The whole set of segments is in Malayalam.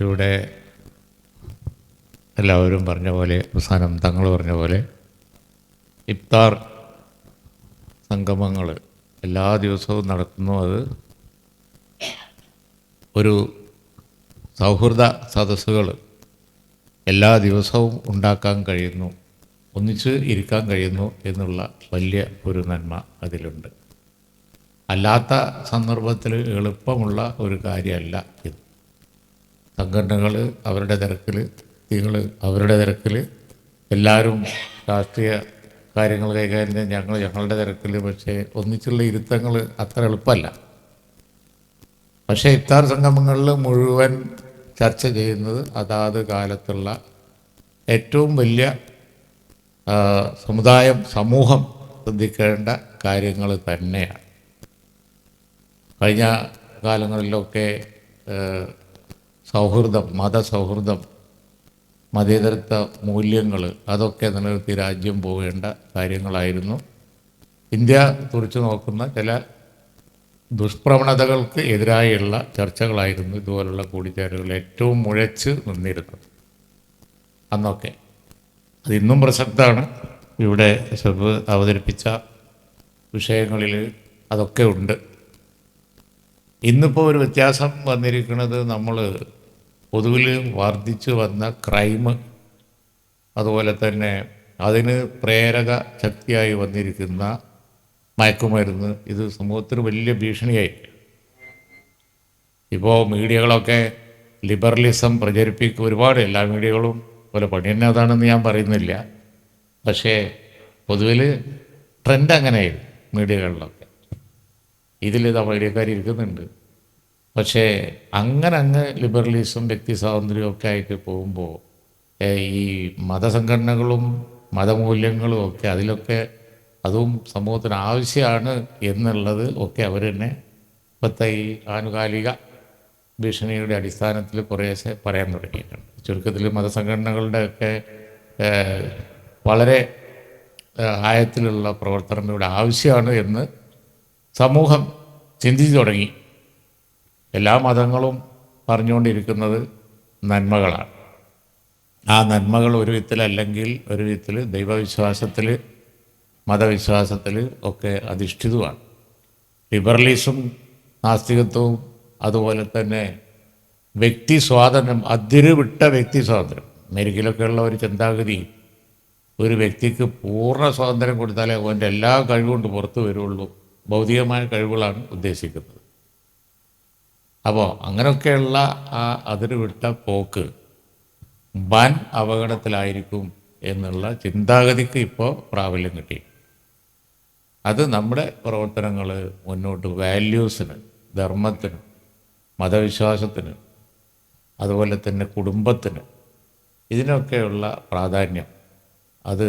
ഇവിടെ എല്ലാവരും പറഞ്ഞ പോലെ അവസാനം തങ്ങൾ പറഞ്ഞ പോലെ ഇഫ്താർ സംഗമങ്ങൾ എല്ലാ ദിവസവും നടത്തുന്നു. അത് ഒരു സൗഹൃദ സദസ്സുകൾ എല്ലാ ദിവസവും ഉണ്ടാക്കാൻ കഴിയുന്നു ഒന്നിച്ച് ഇരിക്കാൻ കഴിയുന്നു എന്നുള്ള വലിയ ഒരു നന്മ അതിലുണ്ട്. അല്ലാത്ത സന്ദർഭത്തിൽ എളുപ്പമുള്ള ഒരു കാര്യമല്ല ഇത്. സംഘടനകൾ അവരുടെ തിരക്കിൽ നിങ്ങൾ അവരുടെ തിരക്കിൽ എല്ലാവരും രാഷ്ട്രീയ കാര്യങ്ങൾ കൈകാര്യം ചെയ്യാൻ ഞങ്ങൾ ഞങ്ങളുടെ തിരക്കിൽ പക്ഷേ ഒന്നിച്ചുള്ള ഇരുത്തങ്ങൾ അത്ര എളുപ്പമല്ല. പക്ഷേ ഇഫ്താർ സംഗമങ്ങളിൽ മുഴുവൻ ചർച്ച ചെയ്യുന്നത് അതാത് കാലത്തുള്ള ഏറ്റവും വലിയ സമുദായം സമൂഹം ശ്രദ്ധിക്കേണ്ട കാര്യങ്ങൾ തന്നെയാണ്. കഴിഞ്ഞ കാലങ്ങളിലൊക്കെ സൗഹൃദം മതസൗഹൃദം മതേതരത്വ മൂല്യങ്ങൾ അതൊക്കെ നിലനിർത്തി രാജ്യം പോകേണ്ട കാര്യങ്ങളായിരുന്നു. ഇന്ത്യ തുറച്ചു നോക്കുന്ന ചില ദുഷ്പ്രവണതകൾക്ക് എതിരായുള്ള ചർച്ചകളായിരുന്നു ഇതുപോലുള്ള കൂടിച്ചേരലുകൾ ഏറ്റവും മുഴച്ച് നിന്നിരുന്നത്. അന്നൊക്കെ. അതിന്നും പ്രസക്തമാണ് ഇവിടെ അവതരിപ്പിച്ച വിഷയങ്ങളിൽ അതൊക്കെ ഉണ്ട്. ഇന്നിപ്പോൾ ഒരു വ്യത്യാസം വന്നിരിക്കുന്നത് നമ്മൾ പൊതുവിൽ വർദ്ധിച്ചു വന്ന ക്രൈം അതുപോലെ തന്നെ അതിന് പ്രേരക ശക്തിയായി വന്നിരിക്കുന്ന മയക്കുമരുന്ന് ഇത് സമൂഹത്തിന് വലിയ ഭീഷണിയായി. ഇപ്പോൾ മീഡിയകളൊക്കെ ലിബറലിസം പ്രചരിപ്പിക്കും ഒരുപാട് എല്ലാ മീഡിയകളും പോലെ പണി തന്നെ അതാണെന്ന് ഞാൻ പറയുന്നില്ല. പക്ഷേ പൊതുവിൽ ട്രെൻഡ് അങ്ങനെയായിരുന്നു മീഡിയകളിലൊക്കെ. ഇതിൽ ഇതാ മീഡിയക്കാർ ഇരിക്കുന്നുണ്ട്. പക്ഷേ അങ്ങനെ അങ്ങ് ലിബറലിസം വ്യക്തി സ്വാതന്ത്ര്യവും ഒക്കെ ആയിട്ട് പോകുമ്പോൾ ഈ മതസംഘടനകളും മതമൂല്യങ്ങളും ഒക്കെ അതിലൊക്കെ അതും സമൂഹത്തിന് ആവശ്യമാണ് എന്നുള്ളത് ഒക്കെ അവർ തന്നെ ഇപ്പോഴത്തെ ഈ ആനുകാലിക ഭീഷണിയുടെ അടിസ്ഥാനത്തിൽ കുറേശ്ശെ പറയാൻ തുടങ്ങിയിട്ടുണ്ട്. ചുരുക്കത്തിൽ മതസംഘടനകളുടെ ഒക്കെ വളരെ ആയത്തിലുള്ള പ്രവർത്തനം ഇവിടെ ആവശ്യമാണ് എന്ന് സമൂഹം ചിന്തിച്ചു തുടങ്ങി. എല്ലാ മതങ്ങളും പറഞ്ഞുകൊണ്ടിരിക്കുന്നത് നന്മകളാണ്. ആ നന്മകൾ ഒരു വിധത്തിലല്ലെങ്കിൽ ഒരു വിധത്തിൽ ദൈവവിശ്വാസത്തിൽ മതവിശ്വാസത്തിൽ ഒക്കെ അധിഷ്ഠിതമാണ്. ലിബറലിസും നാസ്തികത്വവും അതുപോലെ തന്നെ വ്യക്തി സ്വാതന്ത്ര്യം അതിരുവിട്ട വ്യക്തി സ്വാതന്ത്ര്യം. അമേരിക്കയിലൊക്കെയുള്ള ഒരു ചിന്താഗതി ഒരു വ്യക്തിക്ക് പൂർണ സ്വാതന്ത്ര്യം കൊടുത്താലേ അവന്റെ എല്ലാ കഴിവുകൊണ്ട് പുറത്തു വരുള്ളൂ. ഭൗതികമായ കഴിവുകളാണ് ഉദ്ദേശിക്കുന്നത്. അപ്പോൾ അങ്ങനെയൊക്കെയുള്ള ആ അതിരുവിട്ട പോക്ക് വൻ അപകടത്തിലായിരിക്കും എന്നുള്ള ചിന്താഗതിക്ക് ഇപ്പോൾ പ്രാബല്യം കിട്ടി. അത് നമ്മുടെ പ്രവർത്തനങ്ങൾ മുന്നോട്ട് വാല്യൂസിന് ധർമ്മത്തിന് മതവിശ്വാസത്തിന് അതുപോലെ തന്നെ കുടുംബത്തിന് ഇതിനൊക്കെയുള്ള പ്രാധാന്യം. അത്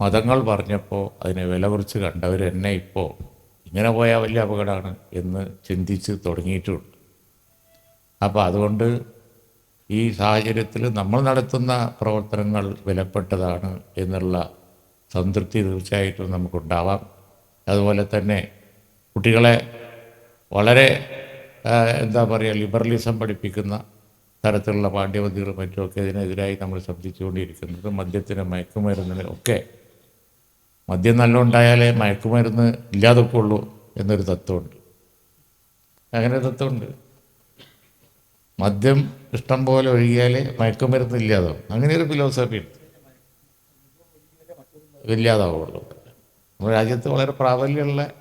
മതങ്ങൾ പറഞ്ഞപ്പോൾ അതിനെ വില കുറിച്ച് കണ്ടവർ എന്നെ ഇപ്പോൾ ഇങ്ങനെ പോയാൽ വലിയ അപകടമാണ് എന്ന് ചിന്തിച്ച് തുടങ്ങിയിട്ടുണ്ട്. അപ്പോൾ അതുകൊണ്ട് ഈ സാഹചര്യത്തിൽ നമ്മൾ നടത്തുന്ന പ്രവർത്തനങ്ങൾ വിലപ്പെട്ടതാണ് എന്നുള്ള സംതൃപ്തി തീർച്ചയായിട്ടും നമുക്കുണ്ടാവാം. അതുപോലെ തന്നെ കുട്ടികളെ വളരെ എന്താ പറയുക ലിബറലിസം പഠിപ്പിക്കുന്ന തരത്തിലുള്ള പാഠ്യപദ്ധതികളും മറ്റുമൊക്കെ ഇതിനെതിരായി നമ്മൾ ശ്രദ്ധിച്ചുകൊണ്ടിരിക്കുന്നത് മദ്യത്തിന് മയക്കുമരുന്നിന് ഒക്കെ മദ്യം നല്ല ഉണ്ടായാലേ മയക്കുമരുന്ന് ഇല്ലാതൊക്കെ ഉള്ളൂ എന്നൊരു തത്വമുണ്ട്. അങ്ങനെ തത്വമുണ്ട്. മദ്യം ഇഷ്ടം പോലെ ഒഴുകിയാലേ മയക്കുമരുന്ന് ഇല്ലാതാവും. അങ്ങനെ ഒരു ഫിലോസഫി ഉണ്ട്. ഇല്ലാതാവുള്ളൂ. നമ്മുടെ രാജ്യത്ത് വളരെ പ്രാബല്യമുള്ള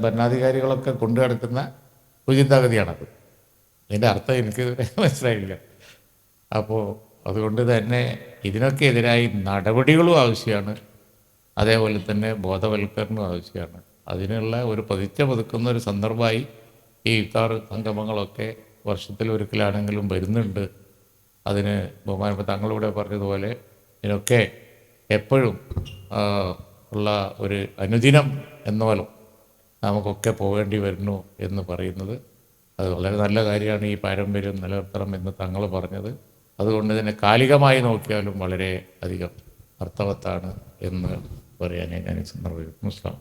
ഭരണാധികാരികളൊക്കെ കൊണ്ടു നടക്കുന്ന ഒരു ചിന്താഗതിയാണത്. അതിന്റെ അർത്ഥം എനിക്ക് മനസ്സിലായില്ല. അപ്പോൾ അതുകൊണ്ട് തന്നെ ഇതിനൊക്കെ എതിരായി നടപടികളും ആവശ്യമാണ്. അതേപോലെ തന്നെ ബോധവൽക്കരണം ആവശ്യമാണ്. അതിനുള്ള ഒരു പതിച്ച പതുക്കുന്ന ഒരു സന്ദർഭമായി ഈ ഇഫ്താർ സംഗമങ്ങളൊക്കെ വർഷത്തിൽ ഒരിക്കലാണെങ്കിലും വരുന്നുണ്ട്. അതിന് ബഹുമാനപ്പെട്ട തങ്ങളിവിടെ പറഞ്ഞതുപോലെ ഇതിനൊക്കെ എപ്പോഴും ഉള്ള ഒരു അനുദിനം എന്നോലും നമുക്കൊക്കെ പോകേണ്ടി വരുന്നു എന്ന് പറയുന്നത്. അത് വളരെ നല്ല കാര്യമാണ് ഈ പാരമ്പര്യം നിലനിർത്തണം എന്ന് തങ്ങൾ പറഞ്ഞത്. അതുകൊണ്ട് തന്നെ കാലികമായി നോക്കിയാലും വളരെ അധികം അർത്ഥവത്താണ് എന്ന് പറയാൻ ഞാൻ ഈ സന്ദർഭം മുസ്ലാം